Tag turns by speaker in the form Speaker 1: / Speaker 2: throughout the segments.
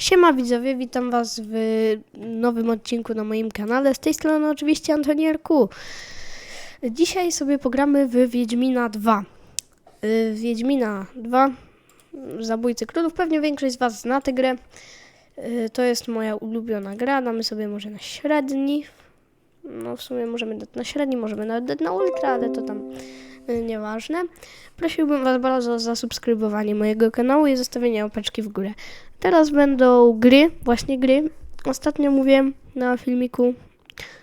Speaker 1: Siema widzowie, witam was w nowym odcinku na moim kanale. Z tej strony oczywiście Antonierku. Dzisiaj sobie pogramy w Wiedźmina 2. Y, Wiedźmina 2, Zabójcy Królów. Pewnie większość z was zna tę grę. Y, To jest moja ulubiona gra. Damy sobie może na średni. No w sumie możemy dać na średni, możemy nawet dać na ultra, ale to tam y, nieważne. Prosiłbym was bardzo o zasubskrybowanie mojego kanału i zostawienie łapeczki w górę. Teraz będą gry, właśnie gry. Ostatnio mówiłem na filmiku,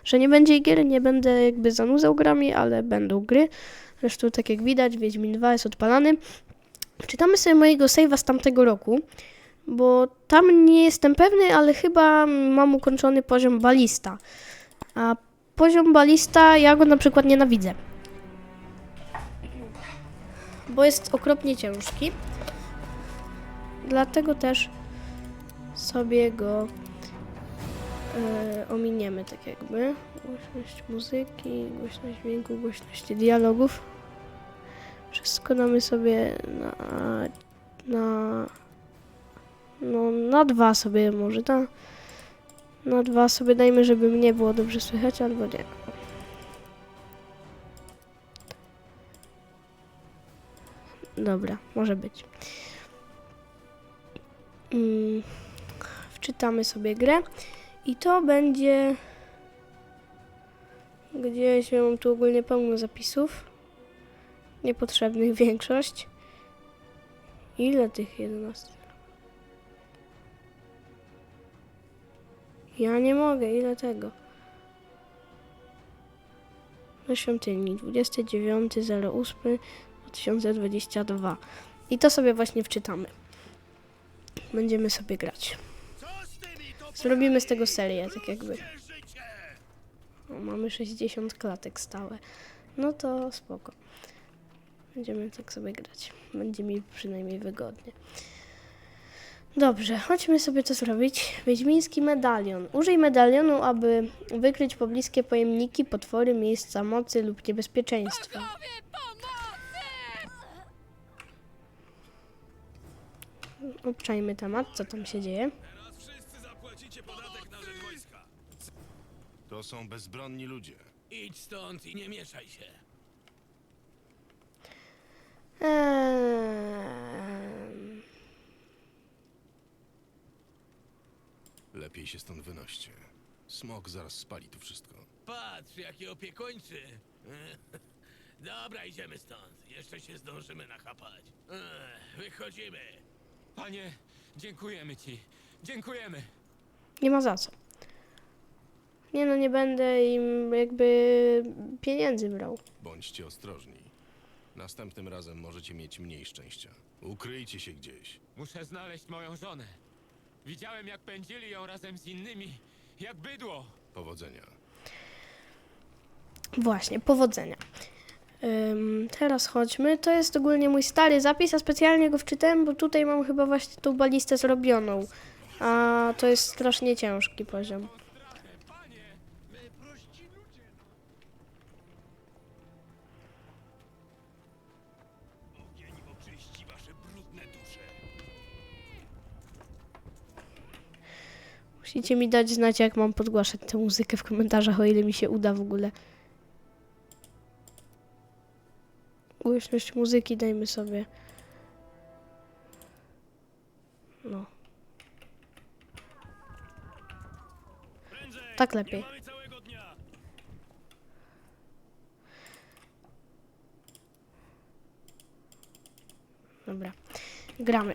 Speaker 1: że nie będzie gier, nie będę jakby zanudzał grami, ale będą gry. Zresztą tak jak widać, Wiedźmin 2 jest odpalany. Czytamy sobie mojego save'a z tamtego roku, bo tam nie jestem pewny, ale chyba mam ukończony poziom balista. A poziom balista ja go na przykład nienawidzę. Bo jest okropnie ciężki. Dlatego też sobie go e, ominiemy tak jakby. Głośność muzyki, głośność dźwięku, głośność dialogów. Wszystko damy sobie na, na, no, na dwa sobie może, na, na dwa sobie dajmy, żeby mnie było dobrze słychać, albo nie. Dobra, może być. Mm, wczytamy sobie grę i to będzie gdzieś mam tu ogólnie pełno zapisów niepotrzebnych większość. Ile tych 11 ja nie mogę ile tego? Na świątyni 29.08 2022 i to sobie właśnie wczytamy. Będziemy sobie grać Zrobimy z tego serię, tak jakby. O, mamy 60 klatek stałe. No to spoko. Będziemy tak sobie grać. Będzie mi przynajmniej wygodnie. Dobrze, chodźmy sobie to zrobić. Wiedźmiński medalion. Użyj medalionu, aby wykryć pobliskie pojemniki, potwory, miejsca mocy lub niebezpieczeństwa. Obczajmy temat, co tam się dzieje.
Speaker 2: To są bezbronni ludzie.
Speaker 3: Idź stąd i nie mieszaj się.
Speaker 1: Eee...
Speaker 2: Lepiej się stąd wynoście. Smok zaraz spali tu wszystko.
Speaker 3: Patrz, jaki opiekuńczy. Dobra, idziemy stąd. Jeszcze się zdążymy nachapać. Ech, Wychodzimy.
Speaker 4: Panie, dziękujemy ci. Dziękujemy.
Speaker 1: Nie ma za co. Nie no, nie będę im jakby pieniędzy brał.
Speaker 2: Bądźcie ostrożni. Następnym razem możecie mieć mniej szczęścia. Ukryjcie się gdzieś.
Speaker 4: Muszę znaleźć moją żonę. Widziałem, jak pędzili ją razem z innymi, jak bydło.
Speaker 2: Powodzenia.
Speaker 1: Właśnie, powodzenia. Ym, teraz chodźmy. To jest ogólnie mój stary zapis, a specjalnie go wczytałem, bo tutaj mam chyba właśnie tą balistę zrobioną. A to jest strasznie ciężki poziom. Musicie mi dać znać, jak mam podgłaszać tę muzykę w komentarzach, o ile mi się uda w ogóle. Głośność muzyki dajmy sobie. No, tak lepiej. Dobra, gramy.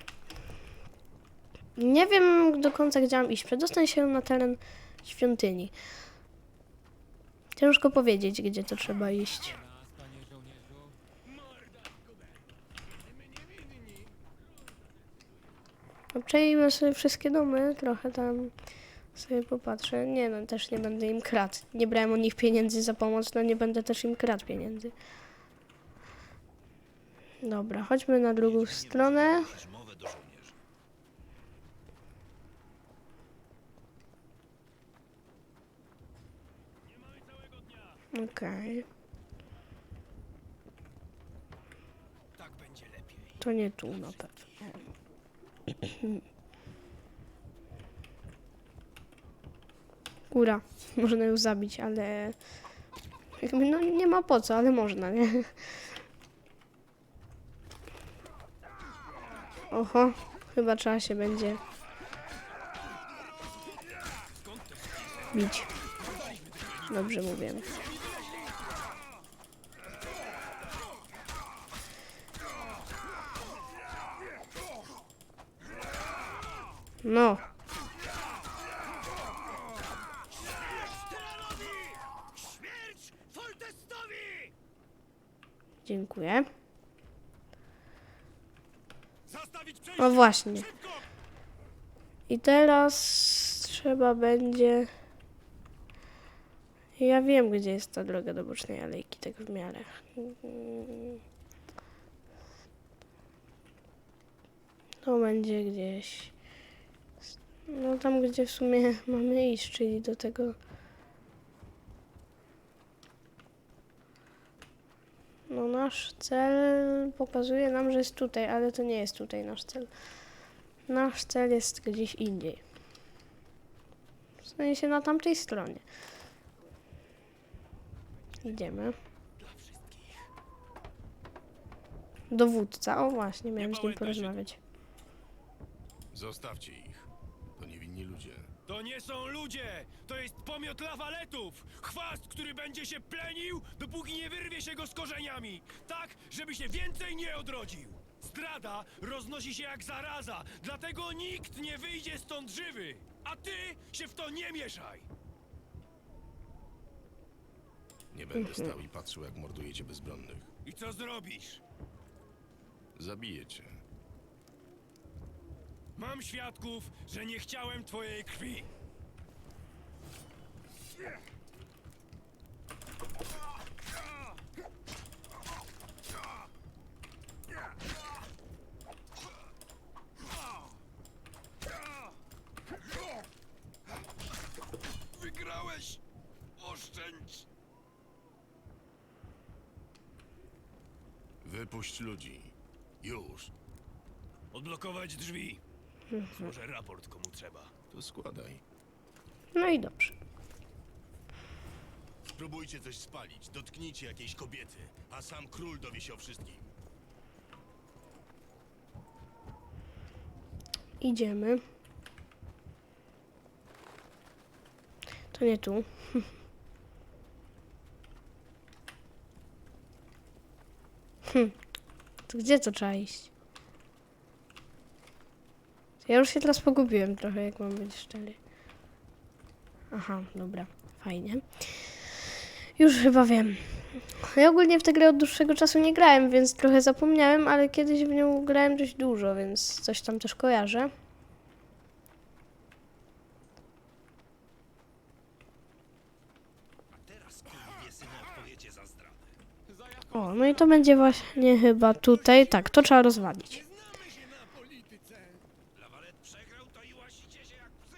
Speaker 1: Nie wiem do końca, gdzie mam iść. Przedostań się na teren świątyni. Ciężko powiedzieć, gdzie to trzeba iść. Obczajmy sobie wszystkie domy, trochę tam sobie popatrzę. Nie no, też nie będę im kradł. Nie brałem od nich pieniędzy za pomoc, no nie będę też im kradł pieniędzy. Dobra, chodźmy na drugą stronę.
Speaker 3: Mowę do żołnierzy. Nie mamy całego dnia.
Speaker 1: Okej,
Speaker 3: Tak będzie lepiej.
Speaker 1: to nie tu na pewno. Góra. Można ją zabić, ale... Jakby, no nie ma po co, ale można, nie? Oho, chyba trzeba się będzie bić. Dobrze mówię. No. Dziękuję.
Speaker 3: Zastawić przejście!
Speaker 1: O właśnie. I teraz trzeba będzie. Ja wiem, gdzie jest ta droga do bocznej alejki, tak w miarę. To będzie gdzieś. No tam, gdzie w sumie mamy iść, czyli do tego. No nasz cel pokazuje nam, że jest tutaj, ale to nie jest tutaj nasz cel. Nasz cel jest gdzieś indziej. W sensie na tamtej stronie. Idziemy. Dowódca. O właśnie, miałem z nim porozmawiać.
Speaker 2: Zostawcie ich. Ludzie.
Speaker 3: To nie są ludzie! To jest pomiot lawaletów! Chwast, który będzie się plenił, dopóki nie wyrwie się go z korzeniami! Tak, żeby się więcej nie odrodził! Zdrada roznosi się jak zaraza, dlatego nikt nie wyjdzie stąd żywy! A ty się w to nie mieszaj!
Speaker 2: Nie będę stał i patrzył, jak mordujecie bezbronnych.
Speaker 3: I co zrobisz?
Speaker 2: Zabijecie.
Speaker 3: Mam świadków, że nie chciałem twojej krwi! Wygrałeś! Oszczędź!
Speaker 2: Wypuść ludzi. Już.
Speaker 3: Odblokować drzwi. Złożę raport komu trzeba.
Speaker 2: To składaj.
Speaker 1: No i dobrze.
Speaker 2: Spróbujcie coś spalić, dotknijcie jakiejś kobiety, a sam król dowie się o wszystkim.
Speaker 1: Idziemy. To nie tu. Hm. To gdzie to trzeba iść? Ja już się teraz pogubiłem trochę, jak mam być szczery. Aha, dobra, fajnie. Już chyba wiem. Ja ogólnie w tę grę od dłuższego czasu nie grałem, więc trochę zapomniałem, ale kiedyś w nią grałem dość dużo, więc coś tam też kojarzę. O, no i to będzie właśnie chyba tutaj. Tak, to trzeba rozwalić.
Speaker 3: Znamy się na polityce. Lawalet przegrał, to i łasicie się jak psy.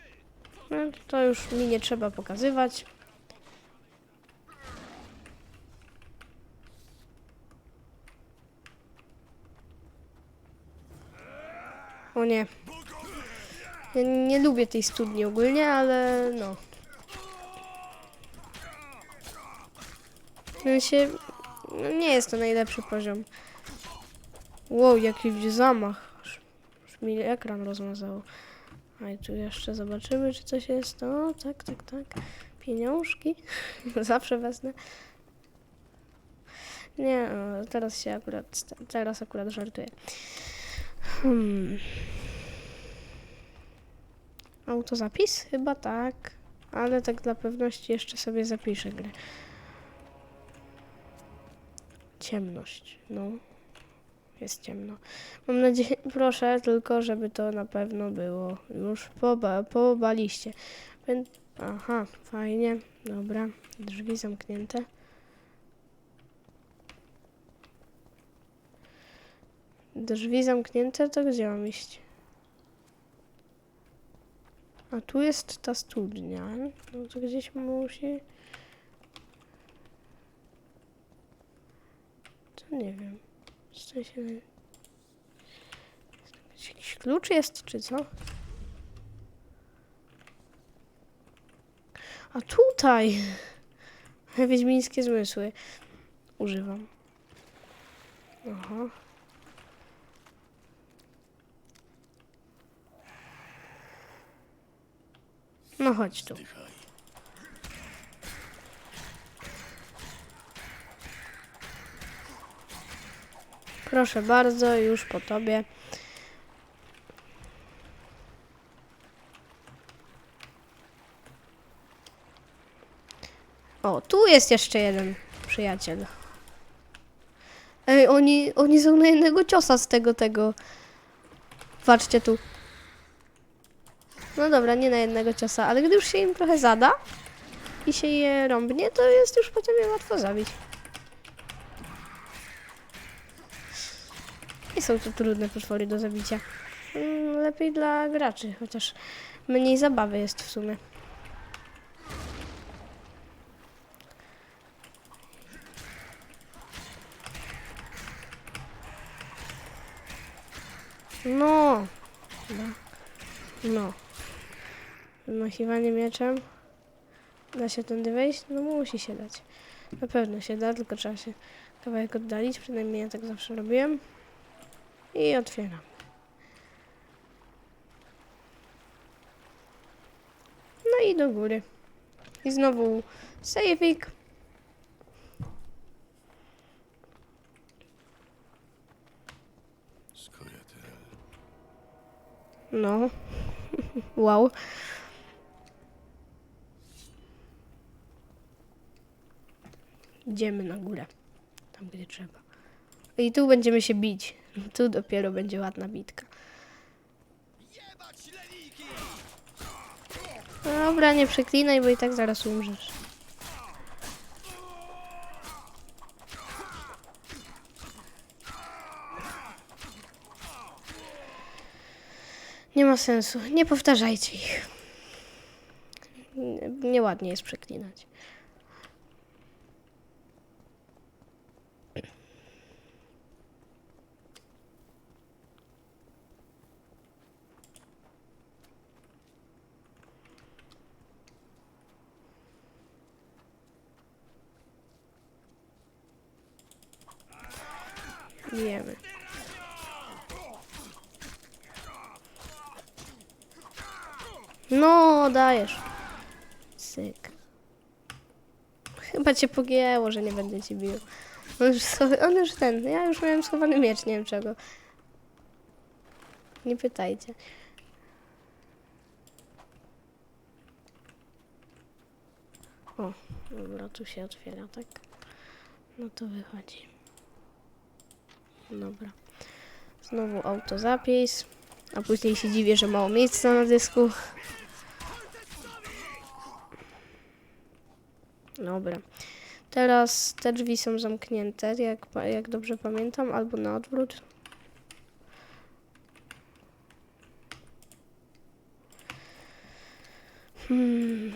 Speaker 1: To już mi nie trzeba pokazywać. O nie. Ja nie lubię tej studni ogólnie, ale no. W sensie, no nie jest to najlepszy poziom. Wow, jaki zamach. Aż, aż mi ekran rozmazało. A i tu jeszcze zobaczymy, czy coś jest. O, tak, tak, tak. Pieniążki. Zawsze wezmę. Nie, teraz się akurat, teraz akurat żartuję. Hmm. Autozapis? Chyba tak. Ale tak dla pewności jeszcze sobie zapiszę grę. Ciemność, no. Jest ciemno. Mam nadzieję, proszę tylko, żeby to na pewno było już po, po baliście. Aha, fajnie, dobra. Drzwi zamknięte. Drzwi zamknięte, to gdzie mam iść? A tu jest ta studnia. No to gdzieś musi... To nie wiem. W sensie... Jakiś klucz jest, czy co? A tutaj wiedźmińskie zmysły używam. Aha. No chodź tu.
Speaker 2: Dychaj.
Speaker 1: Proszę bardzo, już po tobie. O, tu jest jeszcze jeden przyjaciel. Ej, oni, oni są na jednego ciosa z tego, tego. Patrzcie tu. No dobra, nie na jednego ciosa, ale gdy już się im trochę zada i się je rąbnie, to jest już potem je łatwo zabić. Są to trudne potwory do zabicia. Mm, Lepiej dla graczy, chociaż mniej zabawy jest w sumie. No. No. No. Machiwanie mieczem. Da się tędy wejść? No musi się dać. Na pewno się da, tylko trzeba się kawałek oddalić. Przynajmniej ja tak zawsze robiłem. I otwieram. No i do góry. I znowu saving. No. wow. Idziemy na górę. Tam, gdzie trzeba. I tu będziemy się bić. Tu dopiero będzie ładna bitka. Dobra, nie przeklinaj, bo i tak zaraz umrzesz. Nie ma sensu. Nie powtarzajcie ich. Nie- Nieładnie jest przeklinać. Wiemy. No, dajesz. Syk. Chyba cię pogięło, że nie będę cię bił. On już, on już ten, ja już miałem schowany miecz, nie wiem czego. Nie pytajcie. O, dobra, tu się otwiera, tak? No to wychodzi. Dobra. Znowu autozapis. A później się dziwię, że mało miejsca na dysku. Dobra. Teraz te drzwi są zamknięte, jak, jak dobrze pamiętam, albo na odwrót. Hmm.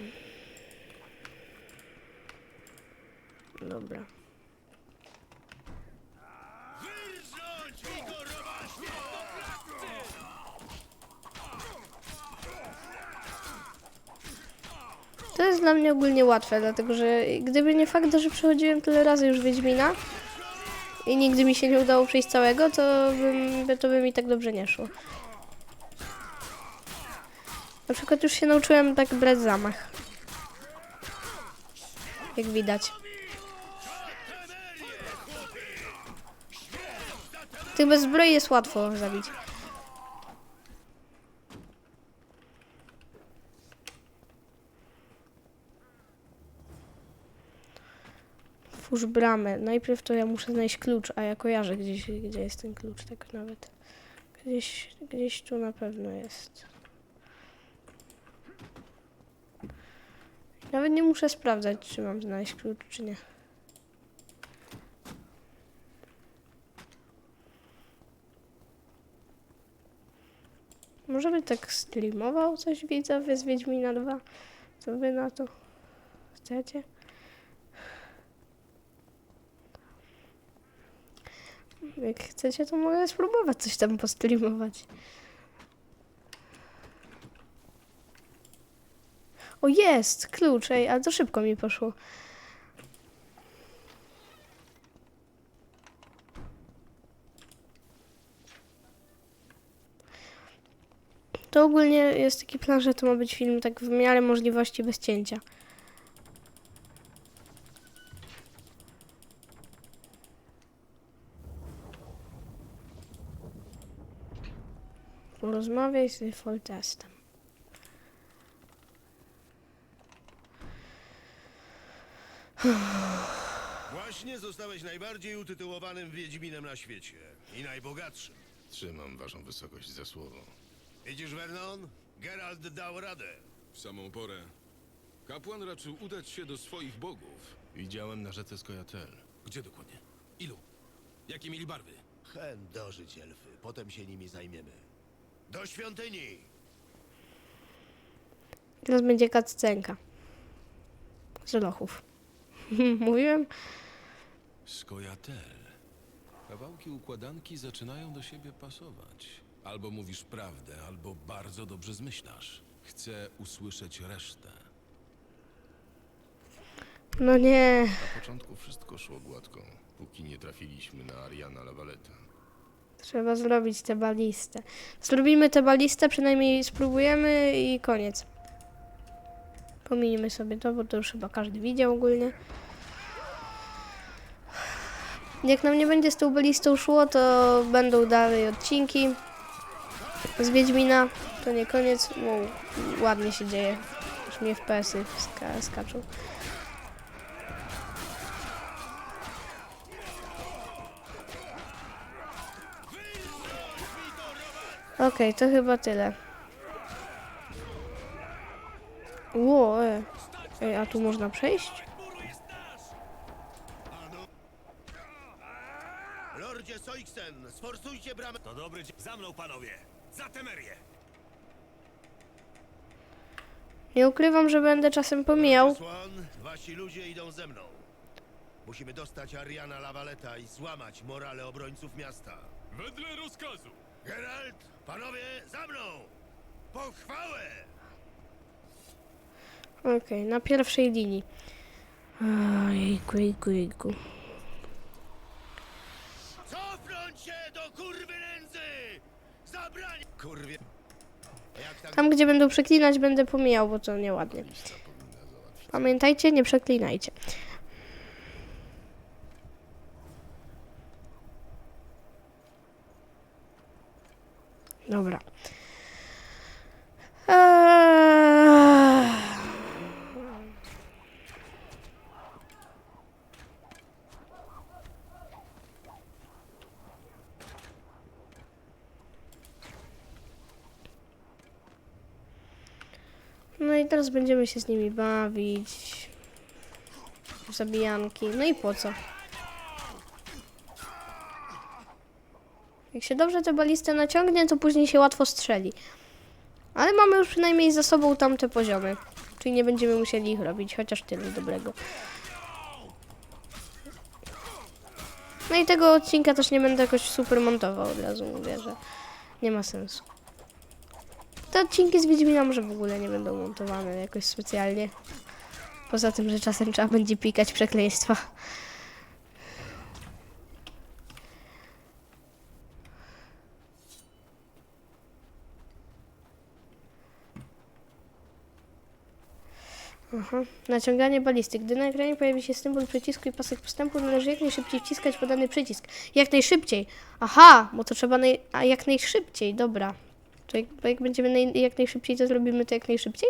Speaker 1: Dobra. To jest dla mnie ogólnie łatwe, dlatego że gdyby nie fakt, że przechodziłem tyle razy już Wiedźmina i nigdy mi się nie udało przejść całego, to, bym, by- to by mi tak dobrze nie szło. Na przykład już się nauczyłem tak brać zamach. Jak widać. Tych bez zbroi jest łatwo zabić. Otwórz bramę. Najpierw to ja muszę znaleźć klucz, a ja kojarzę gdzieś, gdzie jest ten klucz, tak nawet. Gdzieś, gdzieś tu na pewno jest. Nawet nie muszę sprawdzać, czy mam znaleźć klucz, czy nie. Może by tak streamował coś widzowie z Wiedźmina 2? Co wy na to chcecie? Jak chcecie, to mogę spróbować coś tam postreamować. O, jest! Klucz, ej, ale to szybko mi poszło. To ogólnie jest taki plan, że to ma być film tak w miarę możliwości bez cięcia. Porozmawiaj z Foltestem.
Speaker 5: Właśnie zostałeś najbardziej utytułowanym Wiedźminem na świecie. I najbogatszym.
Speaker 2: Trzymam waszą wysokość za słowo.
Speaker 5: Widzisz, Vernon? Geralt dał radę.
Speaker 6: W samą porę. Kapłan raczył udać się do swoich bogów.
Speaker 2: Widziałem na rzece Skojatel.
Speaker 6: Gdzie dokładnie? Ilu? Jakie mieli barwy?
Speaker 5: Hen dożyć elfy, potem się nimi zajmiemy. Do świątyni!
Speaker 1: Teraz będzie cutscenka. Z lochów. Mówiłem?
Speaker 2: Skojatel. Kawałki układanki zaczynają do siebie pasować. Albo mówisz prawdę, albo bardzo dobrze zmyślasz. Chcę usłyszeć resztę.
Speaker 1: No nie.
Speaker 2: Na początku wszystko szło gładko, póki nie trafiliśmy na Ariana Lavaleta.
Speaker 1: Trzeba zrobić tę balistę. Zrobimy tę balistę, przynajmniej spróbujemy i koniec. Pominimy sobie to, bo to już chyba każdy widział ogólnie. Jak nam nie będzie z tą balistą szło, to będą dalej odcinki z Wiedźmina. To nie koniec. Wow, ładnie się dzieje. Już mi FPS-y ska skaczą. Okej, to chyba tyle. Ło, e. Ej, a tu można przejść?
Speaker 5: Lordzie Soiksen, sforsujcie bramę.
Speaker 3: To dobry dzień. Za mną, panowie! Za Temerię!
Speaker 1: Nie ukrywam, że będę czasem pomijał.
Speaker 5: Swan, wasi ludzie idą ze mną. Musimy dostać Ariana Lavaleta i złamać morale obrońców miasta.
Speaker 6: Wedle rozkazu.
Speaker 5: Geralt, panowie, za mną! Pochwałę!
Speaker 1: Okej, na pierwszej linii. Ojejku, jejku, jejku.
Speaker 5: Cofnąć się do kurwy nędzy! Zabranie! Kurwie... Tak
Speaker 1: Tam, gdzie będą przeklinać, będę pomijał, bo to nieładnie. Pamiętajcie, nie przeklinajcie. Dobra. Eee... No i teraz będziemy się z nimi bawić. Zabijanki. No i po co? Jak się dobrze tę balistę naciągnie, to później się łatwo strzeli. Ale mamy już przynajmniej za sobą tamte poziomy. Czyli nie będziemy musieli ich robić, chociaż tyle dobrego. No i tego odcinka też nie będę jakoś super montował, od razu mówię, że nie ma sensu. Te odcinki z Wiedźmina może w ogóle nie będą montowane jakoś specjalnie. Poza tym, że czasem trzeba będzie pikać przekleństwa. Aha. Naciąganie balisty. Gdy na ekranie pojawi się symbol przycisku i pasek postępu, należy jak najszybciej wciskać podany przycisk. Jak najszybciej. Aha, bo to trzeba naj... A jak najszybciej, dobra. To jak, jak będziemy naj... jak najszybciej, to zrobimy to jak najszybciej?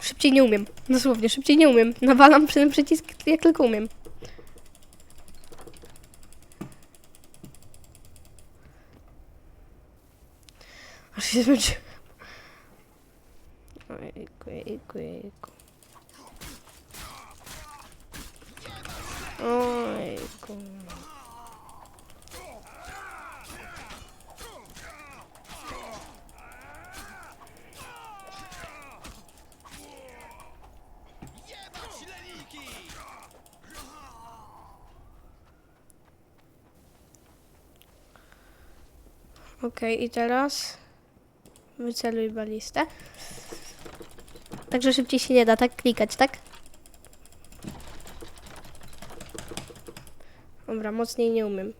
Speaker 1: Szybciej nie umiem. Dosłownie, szybciej nie umiem. Nawalam przy ten przycisk jak tylko umiem. Aż się zmęczyłem. Ojku, ojku, ojku. Ojku. Okej, okay, i teraz? Wyceluj balistę. Także szybciej się nie da, tak? Klikać, tak? Dobra, mocniej nie umiem.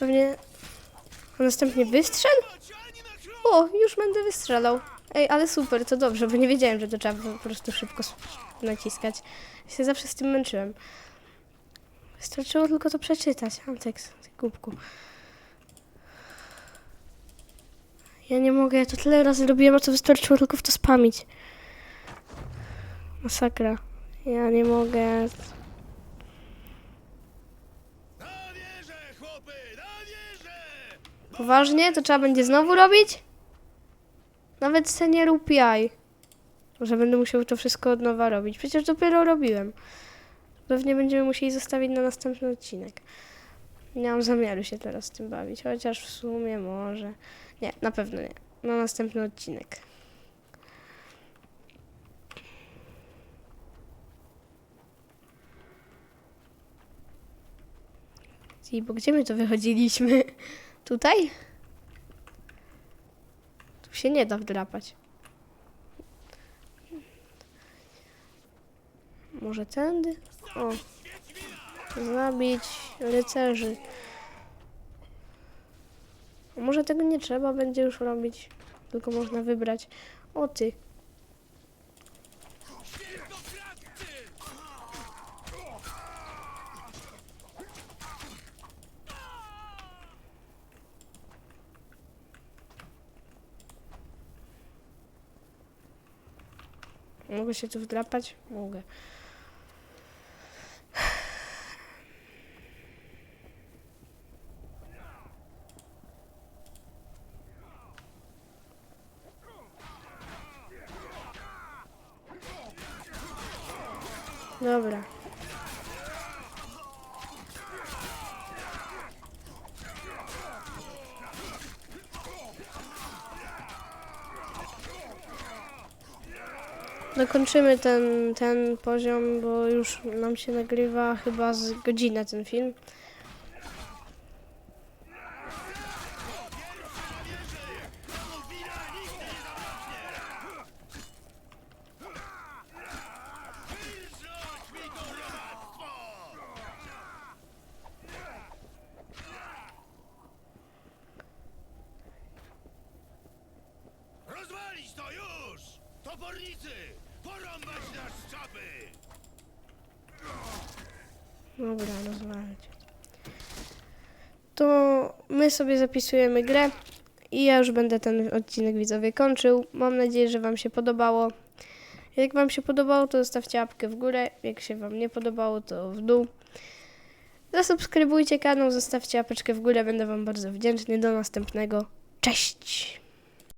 Speaker 1: Pewnie... A następnie wystrzel? O, już będę wystrzelał. Ej, ale super, to dobrze, bo nie wiedziałem, że to trzeba po prostu szybko naciskać. Ja się zawsze z tym męczyłem. Wystarczyło tylko to przeczytać. Antek, ty głupku. Ja nie mogę, ja to tyle razy robiłem, a to wystarczyło tylko w to spamić. Masakra. Ja nie mogę. Poważnie? To trzeba będzie znowu robić? Nawet se nie rób jaj. Że będę musiał to wszystko od nowa robić. Przecież dopiero robiłem. Pewnie będziemy musieli zostawić na następny odcinek. Nie mam zamiaru się teraz tym bawić, chociaż w sumie może. Nie, na pewno nie. Na następny odcinek. I bo gdzie my to wychodziliśmy? Tutaj? Tu się nie da wdrapać. Może tędy? O. Zabić rycerzy. Może tego nie trzeba będzie już robić? Tylko można wybrać. O ty. Mogę się tu wdrapać? Mogę. Dobra. Dokończymy ten, ten poziom, bo już nam się nagrywa chyba z godzinę ten film.
Speaker 5: Rozwalić to już! Topornicy! Porąbać na szczapy!
Speaker 1: Dobra, rozmawiać. To my sobie zapisujemy grę i ja już będę ten odcinek widzowie kończył. Mam nadzieję, że Wam się podobało. Jak Wam się podobało, to zostawcie łapkę w górę. Jak się Wam nie podobało, to w dół. Zasubskrybujcie kanał, zostawcie łapeczkę w górę, będę Wam bardzo wdzięczny. Do następnego. Cześć!